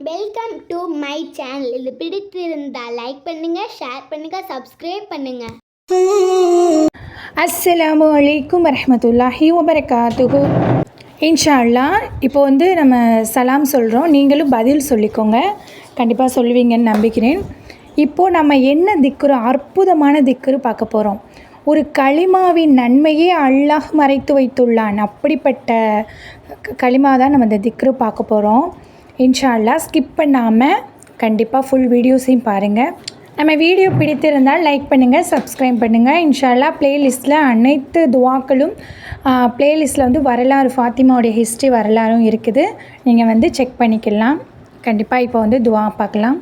Welcome to my channel இது பிடித்திருந்தால் like பண்ணுங்கள் ஷேர் பண்ணுங்கள் சப்ஸ்கிரைப் பண்ணுங்கள் அஸ்ஸலாமு அலைக்கும் வரமத்துல்லாஹி வபரகாத்துகு இன்ஷா அல்லாஹ் இப்போ வந்து நம்ம சலாம் சொல்கிறோம் நீங்களும் பதில் சொல்லிக்கோங்க. கண்டிப்பாக சொல்லுவீங்கன்னு நம்பிக்கிறேன். இப்போது நம்ம என்ன திக்குரு அற்புதமான திக்குரு பார்க்க போகிறோம் ஒரு களிமாவின் நன்மையே அல்லாஹ் மறைத்து வைத்துள்ளான். அப்படிப்பட்ட களிமா தான் நம்ம இந்த திக்குரு பார்க்க போகிறோம் இன்ஷால்லா ஸ்கிப் பண்ணாமல் கண்டிப்பாக ஃபுல் வீடியோஸையும் பாருங்கள் நம்ம வீடியோ பிடித்திருந்தால் லைக் பண்ணுங்கள் சப்ஸ்கிரைப் பண்ணுங்கள் இன்ஷால்லா ப்ளேலிஸ்ட்டில் அனைத்து துவாக்களும் ப்ளேலிஸ்ட்டில் வந்து வரலாறு ஃபாத்திமாவுடைய ஹிஸ்ட்ரி வரலாறும் இருக்குது. நீங்கள் வந்து செக் பண்ணிக்கலாம். கண்டிப்பாக இப்போ வந்து துவா பார்க்கலாம்.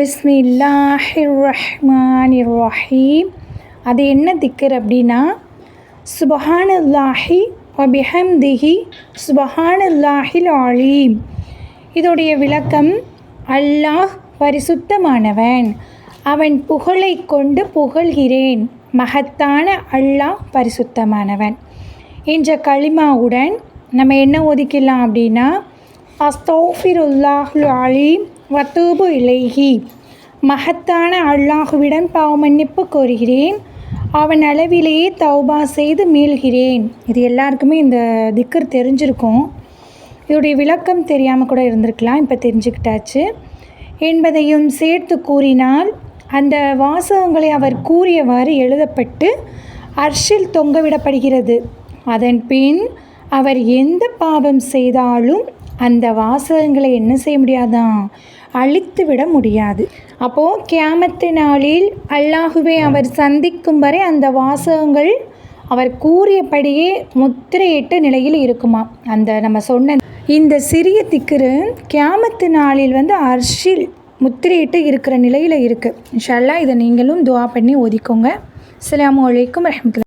பிஸ்மில்லாஹிர் ரஹ்மானிர் ரஹீம் அது என்ன திக்கர் அப்படின்னா சுபஹானல்லாஹி வபிஹம்திஹி சுபஹானுல்லாஹில் ஆலீம். இதோடைய விளக்கம் அல்லாஹ் பரிசுத்தமானவன். அவன் புகழை கொண்டு புகழ்கிறேன். மகத்தான அல்லாஹ் பரிசுத்தமானவன். என்ற களிமாவுடன் நம்ம என்ன ஒதுக்கலாம் அப்படின்னா அஸ்தோஃபிருல்லாஹுல் அலீம் வத்தூபு இலைஹி. மகத்தான அல்லாஹுவிடம் பாவமன்னிப்பு கோருகிறேன். அவன் அளவிலேயே தௌபா செய்து மீள்கிறேன். இது எல்லாருக்குமே இந்த திக்கர் தெரிஞ்சிருக்கும். இதோடைய விளக்கம் தெரியாமல் கூட இருந்திருக்கலாம் இப்போ தெரிஞ்சுக்கிட்டாச்சு. என்பதையும் சேர்த்து கூறினால் அந்த வாசகங்களை அவர் கூறியவாறு எழுதப்பட்டு அர்ஷில் தொங்கவிடப்படுகிறது. அதன் பின் அவர் எந்த பாவம் செய்தாலும் அந்த வாசகங்களை என்ன செய்ய முடியாதான் அழித்து விட முடியாது. அப்போது கியாமத்து நாளில் அல்லாஹுவை அவர் சந்திக்கும் வரை அந்த வாசகங்கள் அவர் கூறியபடியே முத்திரையிட்ட நிலையில் இருக்குமா? அந்த நம்ம சொன்ன இந்த சிறிய திக்கிரு கியாமத்து நாளில் வந்து அர்ஷில் முத்திரையிட்டு இருக்கிற நிலையில் இருக்குது இன்ஷல்லா இதை நீங்களும் துவா பண்ணி ஒதிக்கோங்க அஸ்ஸலாமு அலைக்கும் வரமத்துல